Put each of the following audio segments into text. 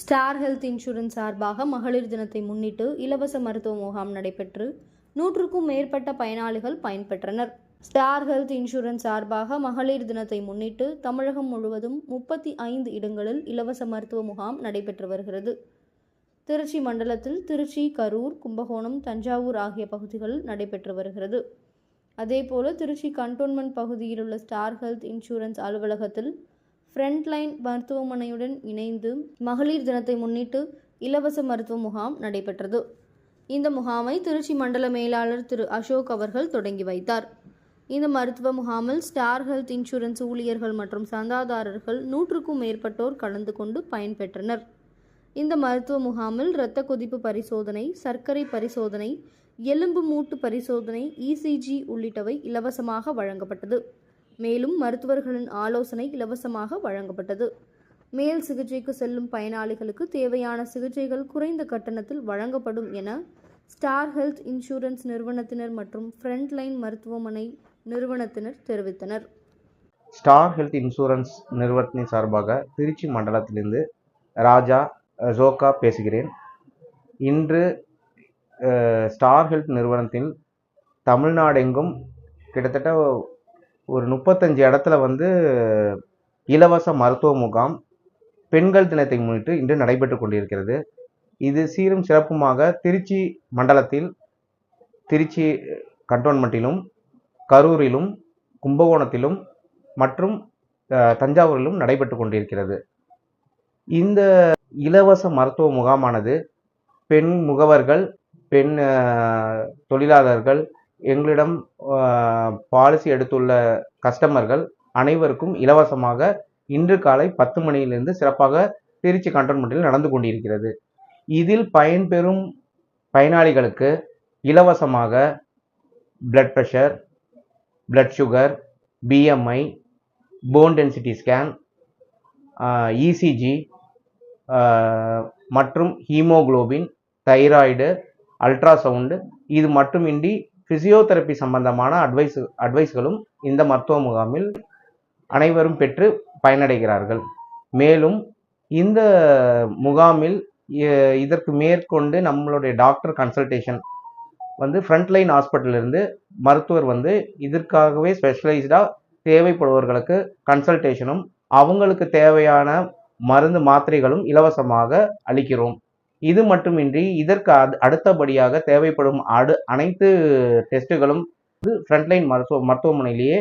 Star health insurance சார்பாக மகளிர் தினத்தை முன்னிட்டு இலவச மருத்துவ முகாம் நடைபெற்று நூற்றுக்கும் மேற்பட்ட பயனாளிகள் பயன்பெற்றனர். ஸ்டார் ஹெல்த் இன்சூரன்ஸ் சார்பாக மகளிர் தினத்தை முன்னிட்டு தமிழகம் முழுவதும் முப்பத்தி ஐந்து இடங்களில் இலவச மருத்துவ முகாம் நடைபெற்று வருகிறது. திருச்சி மண்டலத்தில் திருச்சி கரூர் கும்பகோணம் தஞ்சாவூர் ஆகிய பகுதிகளில் நடைபெற்று வருகிறது. அதேபோல திருச்சி கண்டோன்மெண்ட் பகுதியில் உள்ள ஸ்டார் ஹெல்த் இன்சூரன்ஸ் அலுவலகத்தில் ஃப்ரண்ட்லைன் மருத்துவமனையுடன் இணைந்து மகளிர் தினத்தை முன்னிட்டு இலவச மருத்துவ முகாம் நடைபெற்றது. இந்த முகாமை திருச்சி மண்டல மேலாளர் திரு அசோக் அவர்கள் தொடங்கி வைத்தார். இந்த மருத்துவ முகாமில் ஸ்டார் ஹெல்த் இன்சூரன்ஸ் ஊழியர்கள் மற்றும் சந்தாதாரர்கள் நூற்றுக்கும் மேற்பட்டோர் கலந்து கொண்டு பயன்பெற்றனர். இந்த மருத்துவ முகாமில் இரத்த கொதிப்பு பரிசோதனை சர்க்கரை பரிசோதனை எலும்பு மூட்டு பரிசோதனை இசிஜி உள்ளிட்டவை இலவசமாக வழங்கப்பட்டது. மேலும் மருத்துவர்களின் ஆலோசனை இலவசமாக வழங்கப்பட்டது. மேல் சிகிச்சைக்கு செல்லும் பயனாளிகளுக்கு தேவையான சிகிச்சைகள் குறைந்த கட்டணத்தில் வழங்கப்படும் என ஸ்டார் ஹெல்த் இன்சூரன்ஸ் நிறுவனத்தினர் மற்றும் ஃப்ரண்ட்லைன் மருத்துவமனை நிறுவனத்தினர் தெரிவித்தனர். ஸ்டார் ஹெல்த் இன்சூரன்ஸ் நிறுவனத்தின் சார்பாக திருச்சி மண்டலத்திலிருந்து ராஜா அஹ், ஜோகா பேசுகிறேன். இன்று ஸ்டார் ஹெல்த் நிறுவனத்தில் தமிழ்நாடெங்கும் கிட்டத்தட்ட ஒரு முப்பத்தஞ்சு இடத்துல வந்து இலவச மருத்துவ முகாம் பெண்கள் தினத்தை முன்னிட்டு இன்று நடைபெற்று கொண்டிருக்கிறது. இது சீரும் சிறப்புமாக திருச்சி மண்டலத்தில் திருச்சி கண்டோன்மெண்ட்டிலும் கரூரிலும் கும்பகோணத்திலும் மற்றும் தஞ்சாவூரிலும் நடைபெற்று கொண்டிருக்கிறது. இந்த இலவச மருத்துவ முகாமானது பெண் முகவர்கள் பெண் தொழிலாளர்கள் எங்களிடம் பாலிசி எடுத்துள்ள கஸ்டமர்கள் அனைவருக்கும் இலவசமாக இன்று காலை பத்து மணியிலிருந்து சிறப்பாக திருச்சி கண்டோன்மெண்ட்டில் நடந்து கொண்டிருக்கிறது. இதில் பயன்பெறும் பயனாளிகளுக்கு இலவசமாக blood pressure blood sugar BMI bone density scan ECG மற்றும் ஹீமோகுளோபின் தைராய்டு அல்ட்ராசவுண்டு இது மட்டுமின்றி ஃபிசியோதெரப்பி சம்பந்தமான அட்வைஸ் அட்வைஸ்களும் இந்த மருத்துவ முகாமில் அனைவரும் பெற்று பயனடைகிறார்கள். மேலும் இந்த முகாமில் இதற்கு மேற்கொண்டு நம்மளுடைய டாக்டர் கன்சல்டேஷன் வந்து ஃப்ரண்ட்லைன் ஹாஸ்பிட்டலிருந்து மருத்துவர் வந்து இதற்காகவே ஸ்பெஷலைஸ்டாக தேவைப்படுபவர்களுக்கு கன்சல்டேஷனும் அவங்களுக்கு தேவையான மருந்து மாத்திரைகளும் இலவசமாக அளிக்கிறோம். இது மட்டுமின்றி இதற்கு அடு- அடுத்தபடியாக தேவைப்படும் அடு அனைத்து டெஸ்ட்டுகளும் ஃப்ரண்ட்லைன் மருத்துவ மருத்துவமனையிலேயே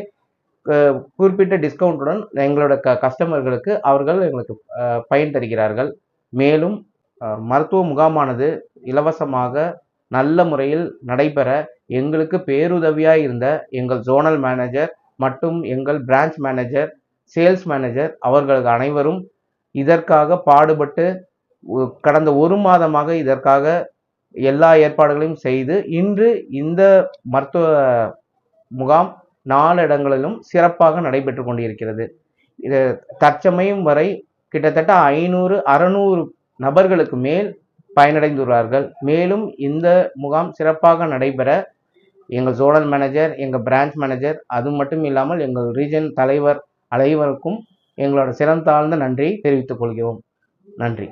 குறிப்பிட்ட டிஸ்கவுண்ட்டுடன் எங்களோட க கஸ்டமர்களுக்கு அவர்கள் எங்களுக்கு பயன் தருகிறார்கள். மேலும் மருத்துவ முகாமானது இலவசமாக நல்ல முறையில் நடைபெற எங்களுக்கு பேருதவியாக இருந்த எங்கள் ஜோனல் மேனேஜர் மற்றும் எங்கள் பிரான்ச் மேனேஜர் சேல்ஸ் மேனேஜர் அவர்களுக்கு அனைவரும் இதற்காக பாடுபட்டு கடந்த ஒரு மாதமாக இதற்காக எல்லா ஏற்பாடுகளையும் செய்து இன்று இந்த மருத்துவ முகாம் நாலு இடங்களிலும் சிறப்பாக நடைபெற்று கொண்டிருக்கிறது. இது தற்சமயம் வரை கிட்டத்தட்ட ஐநூறு அறநூறு நபர்களுக்கு மேல் பயனடைந்துள்ளார்கள். மேலும் இந்த முகாம் சிறப்பாக நடைபெற எங்கள் ஜோனல் மேனேஜர் எங்கள் பிரான்ச் மேனேஜர் அது மட்டும் இல்லாமல் எங்கள் ரீஜன் தலைவர் அனைவருக்கும் எங்களோட சிறந்தாழ்ந்த நன்றியை தெரிவித்துக் கொள்கிறோம். நன்றி.